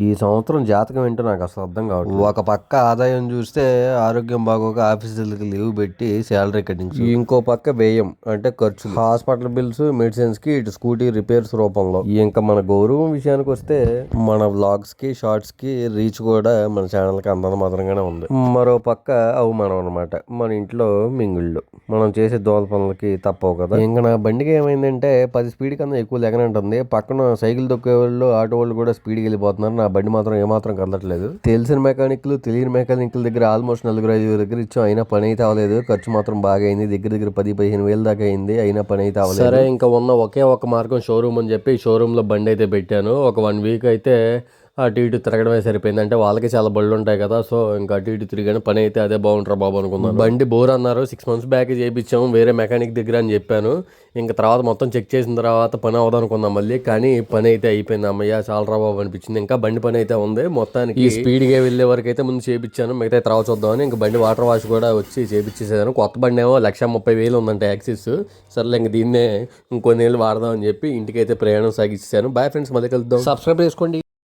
ఈ సంవత్సరం జాతకం ఏంటో నాకు అసలు అర్థం కావట్లేదు. ఒక పక్క ఆదాయం చూస్తే ఆరోగ్యం బాగోక ఆఫీసులకి లీవ్ పెట్టి శాలరీ కటింగ్స్ ఇంకో పక్క వ్యయం అంటే ఖర్చు హాస్పిటల్ బిల్స్ మెడిసిన్స్కి ఇటు స్కూటీ రిపేర్స్ రూపంలో. ఇంకా మన గౌరవం విషయానికి వస్తే మన వ్లాగ్స్కి షార్ట్స్కి రీచ్ కూడా మన ఛానల్కి అంతంత మాత్రంగానే ఉంది. మరో పక్క అవమానం అనమాట మన ఇంట్లో మింగుళ్ళు. మనం చేసే దోల పనులకి తప్పవు కదా. ఇంకా నా బండికి ఏమైందంటే పది స్పీడ్ కన్నా ఎక్కువ లెగనంటుంది. పక్కన సైకిల్ తొక్కే వాళ్ళు ఆటో వాళ్ళు కూడా స్పీడ్కి వెళ్ళిపోతున్నారు. నా బండి మాత్రం ఏమాత్రం కదలట్లేదు తెలిసిన మెకానిక్లు తెలియని మెకానిక్ల దగ్గర ఆల్మోస్ట్ నలుగురు ఐదు దగ్గర ఇచ్చాం. అయినా పని అయితే అవ్వలేదు. ఖర్చు మాత్రం బాగా అయింది. దగ్గర దగ్గర పది పదిహేను వేలు దాకా అయింది. అయినా పని అయితే అవ్వలేదు. సరే ఇంకా ఉన్న ఒకే ఒక మార్గం షోరూమ్ అని చెప్పి షోరూమ్లో బండి అయితే పెట్టాను. ఒక వన్ వీక్ అయితే అటు ఇటు తిరగడమే సరిపోయింది. అంటే వాళ్ళకి చాలా బళ్ళు ఉంటాయి కదా సో ఇంకా అటు ఇటు తిరిగాను. పని అయితే అదే బాగుంటారా బాబు అనుకున్నాను. బండి బోర్ అన్నారు. సిక్స్ మంత్స్ బ్యాక్ చేయించాము వేరే మెకానిక్ దగ్గర అని చెప్పాను. ఇంకా తర్వాత మొత్తం చెక్ చేసిన తర్వాత పని అవ్వదు అనుకున్నాం మళ్ళీ. కానీ పని అయితే అయిపోయింది. అమ్మయ్య చాలా రా బాబు అనిపించింది. ఇంకా బండి పని అయితే ఉంది. మొత్తానికి ఈ స్పీడ్గా వెళ్ళే వరకు అయితే ముందు చేయించాను మిగతా తర్వాత చూద్దామని ఇంకా బండి వాటర్ వాష్ కూడా వచ్చి చేయించేసాను కొత్త బండి ఏమో లక్ష ముప్పై వేలు ఉందంట యాక్సిస్. సర్లే ఇంక దీన్నే ఇంకొన్ని వాడదాం అని చెప్పి ఇంటికైతే ప్రయాణం సాగించాను బాయ్ ఫ్రెండ్స్ మళ్ళీ కలుద్దాం. సబ్స్క్రైబ్ చేసుకోండి.